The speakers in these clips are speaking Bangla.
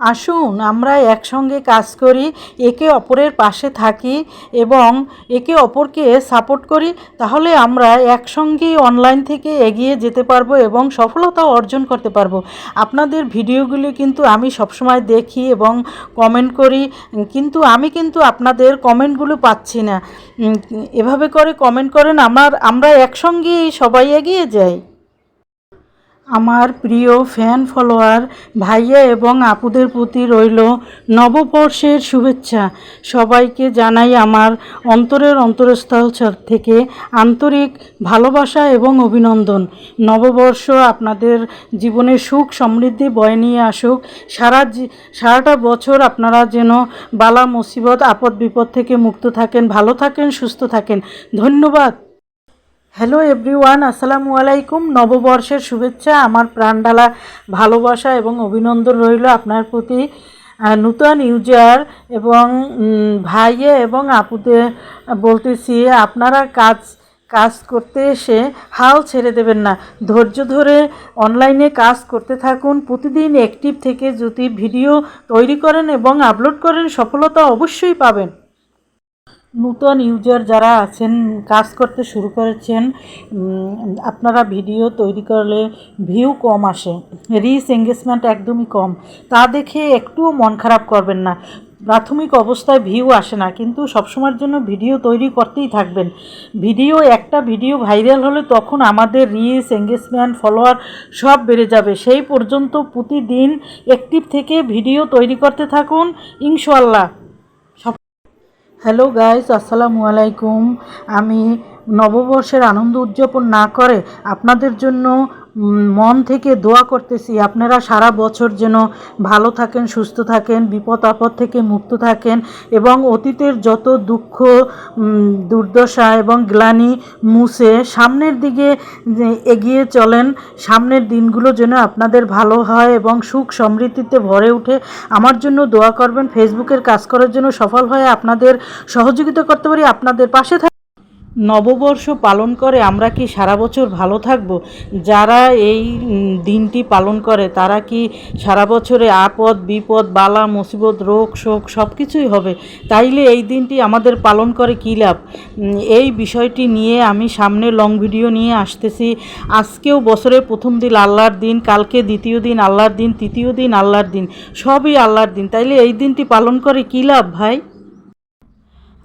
আসুন, আমরা একসঙ্গে কাজ করি, একে অপরের পাশে থাকি এবং একে অপরকে সাপোর্ট করি, তাহলে আমরা একসঙ্গেই অনলাইন থেকে এগিয়ে যেতে পারব এবং সফলতা অর্জন করতে পারব। আপনাদের ভিডিওগুলি কিন্তু আমি সবসময় দেখি এবং কমেন্ট করি, কিন্তু আমি কিন্তু আপনাদের কমেন্টগুলো পাচ্ছি না। এভাবে করে কমেন্ট করেন, আমার, আমরা একসঙ্গেই সবাই এগিয়ে যাই। আমার প্রিয় ফ্যান ফলোয়ার, ভাইয়া এবং আপুদের প্রতি রইল নববর্ষের শুভেচ্ছা। সবাইকে জানাই আমার অন্তরের অন্তরস্থল থেকে আন্তরিক ভালোবাসা এবং অভিনন্দন। নববর্ষ আপনাদের জীবনে সুখ সমৃদ্ধি বয়ে নিয়ে আসুক। সারা সারাটা বছর আপনারা যেন বালা মুসিবত আপদ বিপদ থেকে মুক্ত থাকেন, ভালো থাকেন, সুস্থ থাকেন। ধন্যবাদ। হ্যালো এভরিওয়ান আসসালামু আলাইকুম নববর্ষের শুভেচ্ছা, আমার প্রাণডালা ভালোবাসা এবং অভিনন্দন রইল আপনার প্রতি নূতন ইউজার এবং ভাইয়ে এবং আপুতে বলতেছি, আপনারা কাজ কাজ করতে এসে হাল ছেড়ে দেবেন না। ধৈর্য ধরে অনলাইনে কাজ করতে থাকুন। প্রতিদিন অ্যাক্টিভ থেকে যদি ভিডিও তৈরি করেন এবং আপলোড করেন, সফলতা অবশ্যই পাবেন। নূতন ইউজার যারা আছেন, কাজ করতে শুরু করেছেন আপনারা ভিডিও তৈরি করলে ভিউ কম আসে রিস এঙ্গেজমেন্ট একদমই কম। তা দেখে একটুও মন খারাপ করবেন না। প্রাথমিক অবস্থায় ভিউ আসে না, কিন্তু সবসময়ের জন্য ভিডিও তৈরি করতেই থাকবেন। ভিডিও একটা ভিডিও ভাইরাল হলে তখন আমাদের রিচ এঙ্গেজমেন্ট ফলোয়ার সব বেড়ে যাবে। সেই পর্যন্ত প্রতিদিন অ্যাক্টিভ থেকে ভিডিও তৈরি করতে থাকুন ইনশাল্লাহ হ্যালো গাইস আসসালামু আলাইকুম। আমি নববর্ষের আনন্দ উদযাপন না করে আপনাদের জন্য মন থেকে দোয়া করতেছি, আপনারা সারা বছর যেন ভালো থাকেন, সুস্থ থাকেন, বিপদ আপদ থেকে মুক্ত থাকেন এবং অতীতের যত দুঃখ দুর্দশা এবং গ্লানি মুছে সামনের দিকে এগিয়ে চলেন, সামনের দিনগুলো যেন আপনাদের ভালো হয় এবং সুখ সমৃদ্ধিতে ভরে ওঠে আমার জন্য দোয়া করবেন, ফেসবুকের কাজ করার জন্য সফল হয়ে আপনাদের সহযোগিতা করতে পারি, আপনাদের পাশে নববর্ষ পালন করে, আমরা কি সারা বছর ভালো থাকব? যারা এই দিনটি পালন করে, তারা কি সারা বছরে আপদ, বিপদ, বালা, মুসিবত, রোগ, শোক সব কিছুই হবে? তাইলে এই দিনটি আমাদের পালন করে কী লাভ? এই বিষয়টি নিয়ে আমি সামনে লং ভিডিও নিয়ে আসতেছি। আজকেও বছরের প্রথম দিন আল্লাহর দিন, কালকে দ্বিতীয় দিন আল্লাহর দিন, তৃতীয় দিন আল্লাহর দিন, সবই আল্লাহর দিন। তাইলে এই দিনটি পালন করে কী লাভ ভাই?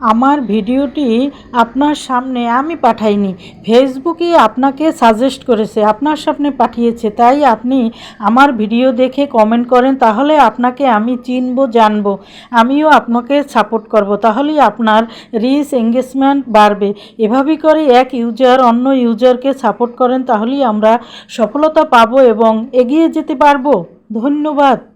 আমার ভিডিওটি আপনার সামনে আমি পাঠাইনি। ফেসবুকে আপনাকে সাজেস্ট করেছে, আপনার সামনে পাঠিয়েছে। তাই আপনি আমার ভিডিও দেখে কমেন্ট করেন, তাহলে আপনাকে আমি চিনব, জানব। আমিও আপনাকে সাপোর্ট করব, তাহলেই আপনার রিচ, এঙ্গেজমেন্ট বাড়বে। এভাবেই করে এক ইউজার অন্য ইউজারকে সাপোর্ট করেন, তাহলেই আমরা সফলতা পাবো এবং এগিয়ে যেতে পারব। ধন্যবাদ।